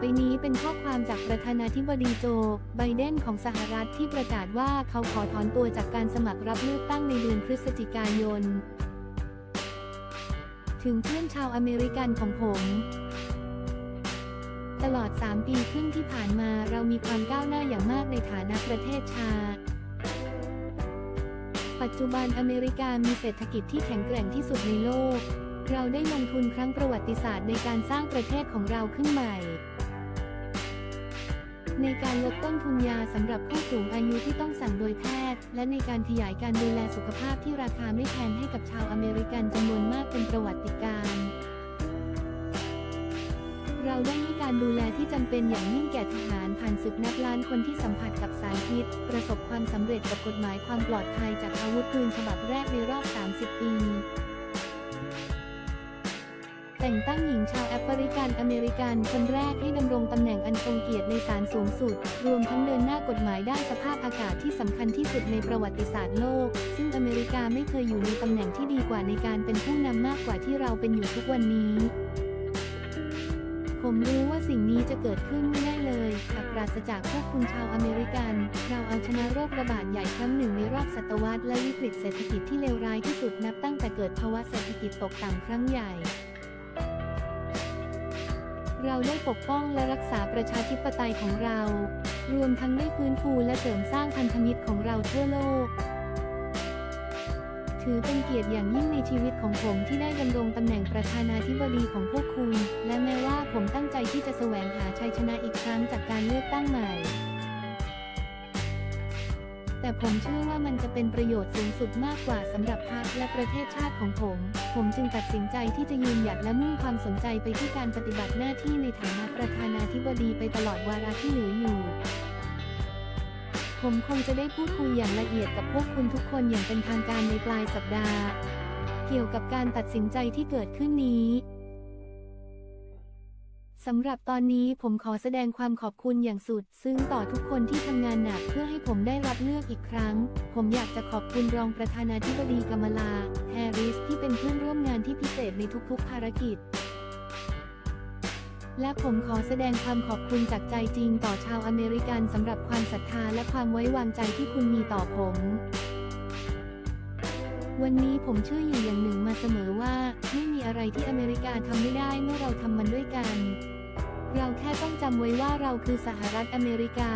ไปนี้เป็นข้อความจากประธานาธิบดีโจ ไบเดนของสหรัฐที่ประกาศว่าเขาขอถอนตัวจากการสมัครรับเลือกตั้งในเดือนพฤศจิกายน ถึงเพื่อนชาวอเมริกันของผมตลอด 3 ปีครึ่งที่ผ่านมาเรามีความก้าวหน้าอย่างมากในฐานะประเทศชาติ ปัจจุบันอเมริกามีเศรษฐกิจที่แข็งแกร่งที่สุดในโลก เราได้ลงทุนครั้งประวัติศาสตร์ในการสร้างประเทศของเราขึ้นใหม่ ในการลดต้นทุนยาสำหรับผู้สูงอายุที่ต้องสั่งโดยแพทย์ และในการขยายการดูแลสุขภาพที่ราคาไม่แพงให้กับชาวอเมริกันจำนวนมากเป็นประวัติการณ์เราได้ให้การดูแลที่จำเป็นอย่างยิ่งแก่ทหารผ่านศึกนับล้านคนที่สัมผัสกับสารพิษ ประสบความสำเร็จกับกฎหมายความปลอดภัยจากอาวุธปืนฉบับแรกในรอบ 30 ปี แต่งตั้งหญิงชาวแอฟริกันอเมริกันคนแรกให้ดำรงตำแหน่งอันทรงเกียรติในศาลสูงสุด รวมทั้งเดินหน้ากฎหมายด้านสภาพอากาศที่สำคัญที่สุดในประวัติศาสตร์โลก ซึ่งอเมริกาไม่เคยอยู่ในตำแหน่งที่ดีกว่าในการเป็นผู้นำมากกว่าที่เราเป็นอยู่ทุกวันนี้ผมรู้ว่าสิ่งนี้จะเกิดขึ้นไม่ได้เลยหากปราศจากพวกคุณชาวอเมริกัน เราเอาชนะโรคระบาดใหญ่ครั้งหนึ่งในรอบศตวรรษและวิกฤตเศรษฐกิจที่เลวร้ายที่สุดนับตั้งแต่เกิดภาวะเศรษฐกิจตกต่ำครั้งใหญ่ เราได้ปกป้องและรักษาประชาธิปไตยของเรา รวมทั้งได้ฟื้นฟูและเสริมสร้างพันธมิตรของเราทั่วโลก ถือเป็นเกียรติอย่างยิ่งในชีวิตของผมที่ได้ดำรงตำแหน่งประธานาธิบดีของพวกคุณ และแม้ว่าผมตั้งใจที่จะแสวงหาชัยชนะอีกครั้งจากการเลือกตั้งใหม่ แต่ผมเชื่อว่ามันจะเป็นประโยชน์สูงสุดมากกว่าสำหรับพรรคและประเทศชาติของผม ผมจึงตัดสินใจที่จะยืนหยัดและมุ่งความสนใจไปที่การปฏิบัติหน้าที่ในฐานะประธานาธิบดีไปตลอดวาระที่เหลืออยู่ผมคงจะได้พูดคุยอย่างละเอียดกับพวกคุณทุกคนอย่างเป็นทางการในปลายสัปดาห์ เกี่ยวกับการตัดสินใจที่เกิดขึ้นนี้ สำหรับตอนนี้ผมขอแสดงความขอบคุณอย่างสุด ซึ่งต่อทุกคนที่ทำงานหนักเพื่อให้ผมได้รับเลือกอีกครั้ง ผมอยากจะขอบคุณรองประธานาธิบดีกามลา แฮร์ริสที่เป็นเพื่อนร่วมงานที่พิเศษในทุกๆ ภารกิจ และผมขอแสดงความขอบคุณจากใจจริงต่อชาวอเมริกันสำหรับความศรัทธาและความไว้วางใจที่คุณมีต่อผม วันนี้ผมเชื่ออยู่อย่างหนึ่งมาเสมอว่า ไม่มีอะไรที่อเมริกาทำไม่ได้เมื่อเราทำมันด้วยกัน เราแค่ต้องจำไว้ว่าเราคือสหรัฐอเมริกา